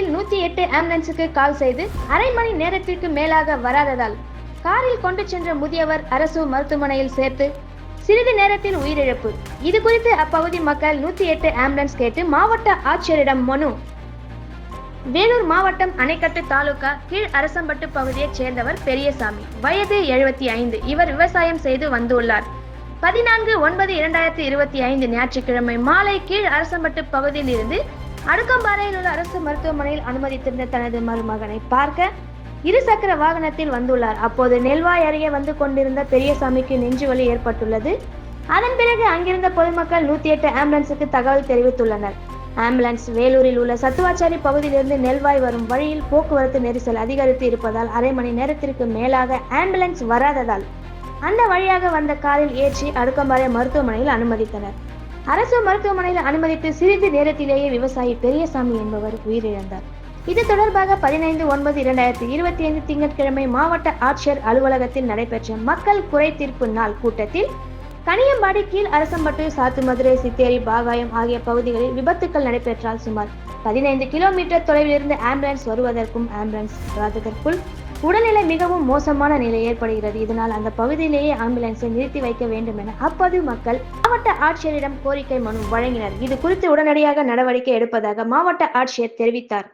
மாவட்டத்தில் நூத்தி எட்டு ஆம்புலன்ஸுக்கு கால் செய்து அரை மணி நேரத்திற்கு மேலாக வராததால் காரில் கொண்டு சென்ற முதியவர் அரசு மருத்துவமனையில் சேர்த்து சிறிது நேரத்தில் உயிரிழப்பு. இது குறித்து அப்பகுதி மக்கள் நூத்தி எட்டு ஆம்புலன்ஸ் கேட்டு மாவட்ட ஆட்சியரிடம் மனு. வேலூர் மாவட்டம் அணைக்கட்டு தாலுகா கீழ் அரசம்பட்டு பகுதியைச் சேர்ந்தவர் பெரியசாமி. வயது எழுபத்தி ஐந்து. இவர் விவசாயம் செய்து வந்துள்ளார். பதினான்கு ஒன்பது இரண்டாயிரத்தி இருபத்தி ஐந்து ஞாயிற்றுக்கிழமை மாலை கீழ் அரசம்பட்டு பகுதியில் இருந்து அடுக்கம்பாறையில் உள்ள அரசு மருத்துவமனையில் அனுமதித்திருந்த தனது மருமகனை பார்க்க இருசக்கர வாகனத்தில் வந்துள்ளார். அப்போது நெல்வாய் அருகே வந்து கொண்டிருந்த பெரியசாமிக்கு நெஞ்சுவலி ஏற்பட்டுள்ளது. அதன் பிறகு அங்கிருந்த பொதுமக்கள் நூத்தி எட்டு ஆம்புலன்ஸுக்கு தகவல் தெரிவித்துள்ளனர். ஆம்புலன்ஸ் வேலூரில் உள்ள சத்துவாச்சாரி பகுதியிலிருந்து நெல்வாய் வரும் வழியில் போக்குவரத்து நெரிசல் அதிகரித்து இருப்பதால் அரை மணி நேரத்திற்கு மேலாக ஆம்புலன்ஸ் வராததால் அந்த வழியாக வந்த காரில் ஏற்றி அடுக்கம்பாறை மருத்துவமனையில் அனுமதித்தனர். அரசு மருத்துவமனையில் அனுமதித்து சிறிது நேரத்திலேயே விவசாயி பெரியசாமி என்பவர் உயிரிழந்தார். இது தொடர்பாக பதினைந்து ஒன்பது இரண்டாயிரத்தி இருபத்தி ஐந்து திங்கட்கிழமை மாவட்ட ஆட்சியர் அலுவலகத்தில் நடைபெற்ற மக்கள் குறை தீர்ப்பு நாள் கூட்டத்தில் கனியம்பாடி கீழ் அரசம்பட்டு சாத்துமதுரை சித்தேரி பாகாயம் ஆகிய பகுதிகளில் விபத்துக்கள் நடைபெற்றால் சுமார் பதினைந்து கிலோமீட்டர் தொலைவில் இருந்து ஆம்புலன்ஸ் வருவதற்கும் ஆம்புலன்ஸ் வராததற்குள் உடல்நிலை மிகவும் மோசமான நிலை ஏற்படுகிறது. இதனால் அந்த பகுதியிலேயே ஆம்புலன்ஸை நிறுத்தி வைக்க வேண்டும் என அப்போது மக்கள் மாவட்ட ஆட்சியரிடம் கோரிக்கை மனு வழங்கினர். இது குறித்து உடனடியாக நடவடிக்கை எடுப்பதாக மாவட்ட ஆட்சியர் தெரிவித்தார்.